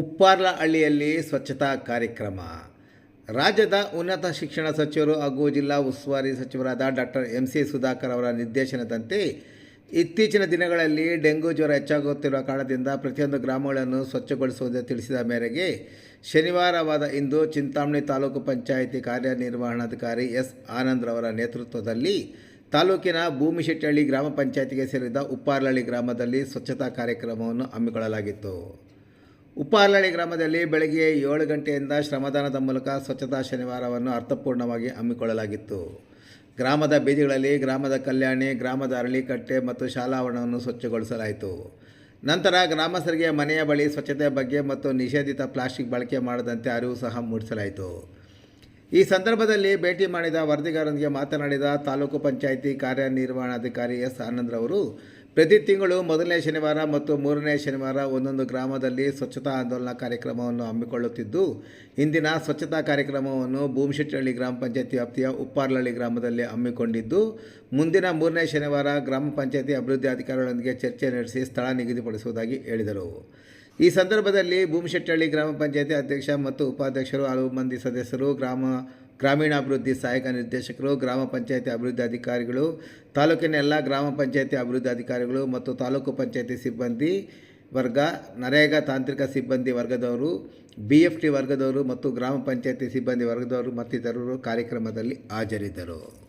ಉಪ್ಪಾರ್ಲಹಳ್ಳಿಯಲ್ಲಿ ಸ್ವಚ್ಛತಾ ಕಾರ್ಯಕ್ರಮ. ರಾಜ್ಯದ ಉನ್ನತ ಶಿಕ್ಷಣ ಸಚಿವರು ಹಾಗೂ ಜಿಲ್ಲಾ ಉಸ್ತುವಾರಿ ಸಚಿವರಾದ ಡಾಕ್ಟರ್ ಎಂ ಸಿ ಸುಧಾಕರ್ ಅವರ ನಿರ್ದೇಶನದಂತೆ ಇತ್ತೀಚಿನ ದಿನಗಳಲ್ಲಿ ಡೆಂಗು ಜ್ವರ ಹೆಚ್ಚಾಗುತ್ತಿರುವ ಕಾರಣದಿಂದ ಪ್ರತಿಯೊಂದು ಗ್ರಾಮಗಳನ್ನು ಸ್ವಚ್ಛಗೊಳಿಸುವಂತೆ ತಿಳಿಸಿದ ಮೇರೆಗೆ ಶನಿವಾರವಾದ ಇಂದು ಚಿಂತಾಮಣಿ ತಾಲೂಕು ಪಂಚಾಯಿತಿ ಕಾರ್ಯನಿರ್ವಹಣಾಧಿಕಾರಿ ಎಸ್ ಆನಂದ್ರವರ ನೇತೃತ್ವದಲ್ಲಿ ತಾಲೂಕಿನ ಭೂಮಿಶೆಟ್ಟಿಹಳ್ಳಿ ಗ್ರಾಮ ಪಂಚಾಯಿತಿಗೆ ಸೇರಿದ ಉಪ್ಪಾರ್ಲಹಳ್ಳಿ ಗ್ರಾಮದಲ್ಲಿ ಸ್ವಚ್ಛತಾ ಕಾರ್ಯಕ್ರಮವನ್ನು ಹಮ್ಮಿಕೊಳ್ಳಲಾಗಿತ್ತು. ಉಪ್ಪಾರ್ಲಹಳ್ಳಿ ಗ್ರಾಮದಲ್ಲಿ ಬೆಳಗ್ಗೆ ಏಳು ಗಂಟೆಯಿಂದ ಶ್ರಮದಾನದ ಮೂಲಕ ಸ್ವಚ್ಛತಾ ಶನಿವಾರವನ್ನು ಅರ್ಥಪೂರ್ಣವಾಗಿ ಹಮ್ಮಿಕೊಳ್ಳಲಾಗಿತ್ತು. ಗ್ರಾಮದ ಬೀದಿಗಳಲ್ಲಿ ಗ್ರಾಮದ ಕಲ್ಯಾಣಿ, ಗ್ರಾಮದ ಅರಳಿಕಟ್ಟೆ ಮತ್ತು ಶಾಲಾವರಣವನ್ನು ಸ್ವಚ್ಛಗೊಳಿಸಲಾಯಿತು. ನಂತರ ಗ್ರಾಮಸ್ಥರಿಗೆ ಮನೆಯ ಬಳಿ ಸ್ವಚ್ಛತೆ ಬಗ್ಗೆ ಮತ್ತು ನಿಷೇಧಿತ ಪ್ಲಾಸ್ಟಿಕ್ ಬಳಕೆ ಮಾಡದಂತೆ ಅರಿವು ಸಹ ಮೂಡಿಸಲಾಯಿತು. ಈ ಸಂದರ್ಭದಲ್ಲಿ ಭೇಟಿ ಮಾಡಿದ ವರದಿಗಾರರೊಂದಿಗೆ ಮಾತನಾಡಿದ ತಾಲೂಕು ಪಂಚಾಯಿತಿ ಕಾರ್ಯನಿರ್ವಹಣಾಧಿಕಾರಿ ಎಸ್ ಆನಂದ್ರವರು ಪ್ರತಿ ತಿಂಗಳು ಮೊದಲನೇ ಶನಿವಾರ ಮತ್ತು ಮೂರನೇ ಶನಿವಾರ ಒಂದೊಂದು ಗ್ರಾಮದಲ್ಲಿ ಸ್ವಚ್ಛತಾ ಆಂದೋಲನ ಕಾರ್ಯಕ್ರಮವನ್ನು ಹಮ್ಮಿಕೊಳ್ಳುತ್ತಿದ್ದು, ಇಂದಿನ ಸ್ವಚ್ಛತಾ ಕಾರ್ಯಕ್ರಮವನ್ನು ಭೂಮಿಶೆಟ್ಟಹಳ್ಳಿ ಗ್ರಾಮ ಪಂಚಾಯತಿ ವ್ಯಾಪ್ತಿಯ ಉಪ್ಪಾರ್ಲಹಳ್ಳಿ ಗ್ರಾಮದಲ್ಲಿ ಹಮ್ಮಿಕೊಂಡಿದ್ದು, ಮುಂದಿನ ಮೂರನೇ ಶನಿವಾರ ಗ್ರಾಮ ಪಂಚಾಯತಿ ಅಭಿವೃದ್ಧಿ ಅಧಿಕಾರಿಗಳೊಂದಿಗೆ ಚರ್ಚೆ ನಡೆಸಿ ಸ್ಥಳ ನಿಗದಿಪಡಿಸುವುದಾಗಿ ಹೇಳಿದರು. ಈ ಸಂದರ್ಭದಲ್ಲಿ ಭೂಮಿಶೆಟ್ಟಹಳ್ಳಿ ಗ್ರಾಮ ಪಂಚಾಯತಿ ಅಧ್ಯಕ್ಷ ಮತ್ತು ಉಪಾಧ್ಯಕ್ಷರು ಹಲವು ಮಂದಿ ಸದಸ್ಯರು, ಗ್ರಾಮ ಗ್ರಾಮೀಣಾಭಿವೃದ್ಧಿ ಸಹಾಯಕ ನಿರ್ದೇಶಕರು, ಗ್ರಾಮ ಪಂಚಾಯಿತಿ ಅಭಿವೃದ್ಧಿ ಅಧಿಕಾರಿಗಳು, ತಾಲೂಕಿನ ಎಲ್ಲ ಗ್ರಾಮ ಪಂಚಾಯಿತಿ ಅಭಿವೃದ್ಧಿ ಅಧಿಕಾರಿಗಳು ಮತ್ತು ತಾಲೂಕು ಪಂಚಾಯಿತಿ ಸಿಬ್ಬಂದಿ ವರ್ಗ, ನರೇಗಾ ತಾಂತ್ರಿಕ ಸಿಬ್ಬಂದಿ ವರ್ಗದವರು ಬಿ ಎಫ್ ಟಿ ವರ್ಗದವರು ಮತ್ತು ಗ್ರಾಮ ಪಂಚಾಯಿತಿ ಸಿಬ್ಬಂದಿ ವರ್ಗದವರು ಮತ್ತಿತರರು ಕಾರ್ಯಕ್ರಮದಲ್ಲಿ ಹಾಜರಿದ್ದರು.